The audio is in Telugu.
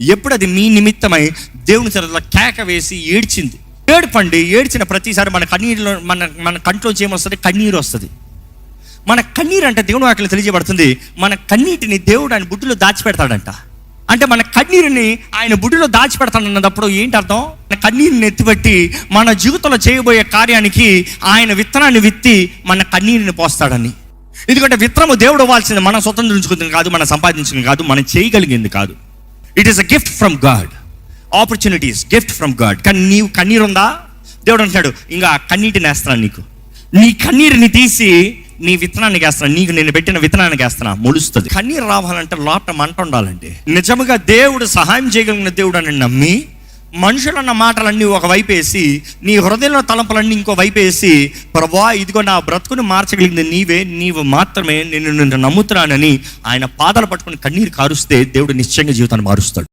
ఎప్పుడు అది మీ నిమిత్తమై దేవుని సరదా కేక వేసి ఏడ్చింది. ఏడుపండి ఏడ్చిన ప్రతిసారి మన కన్నీరులో మన మన కంట్లో ఏమొస్తుంది కన్నీరు వస్తుంది. మన కన్నీరు అంటే దేవుని వాక్యలో తెలియజేయబడుతుంది మన కన్నీటిని దేవుడు ఆయన బుడ్డులో దాచిపెడతాడంట. అంటే మన కన్నీరుని ఆయన బుడ్డిలో దాచిపెడతాడన్నప్పుడు ఏంటి అర్థం మన కన్నీరుని ఎత్తిపెట్టి మన జీవితంలో చేయబోయే కార్యానికి ఆయన విత్తనాన్ని విత్తి మన కన్నీరుని పోస్తాడని. ఎందుకంటే విత్తనము దేవుడు ఇవ్వాల్సింది మనం స్వతంత్రించుకుంది కాదు మనం సంపాదించింది కాదు మనం చేయగలిగింది కాదు. It is a gift from God opportunities gift from God కానీ నీవు కన్నీరు ఉందా? దేవుడు అంటున్నాడు ఇంకా ఆ కన్నీటిని వేస్తున్నాను నీకు. నీ కన్నీరుని తీసి నీ విత్తనానికి వేస్తున్నా నీకు నేను పెట్టిన విత్తనానికి వేస్తున్నా మొలుస్తుంది కన్నీరు రావాలంటే లోట మంట ఉండాలంటే నిజముగా దేవుడు సహాయం చేయగలిగిన దేవుడు అని నమ్మి మనుషులన్న మాటలన్నీ ఒకవైపు వేసి నీ హృదయంలో తలంపులన్నీ ఇంకో వైపు వేసి ప్రభా ఇదిగో నా బ్రతుకుని మార్చగలిగింది నీవే నీవు మాత్రమే నేను నిన్ను నమ్ముతున్నానని ఆయన పాదాలు పట్టుకుని కన్నీరు కారుస్తే దేవుడు నిశ్చయంగా జీవితాన్ని మారుస్తాడు.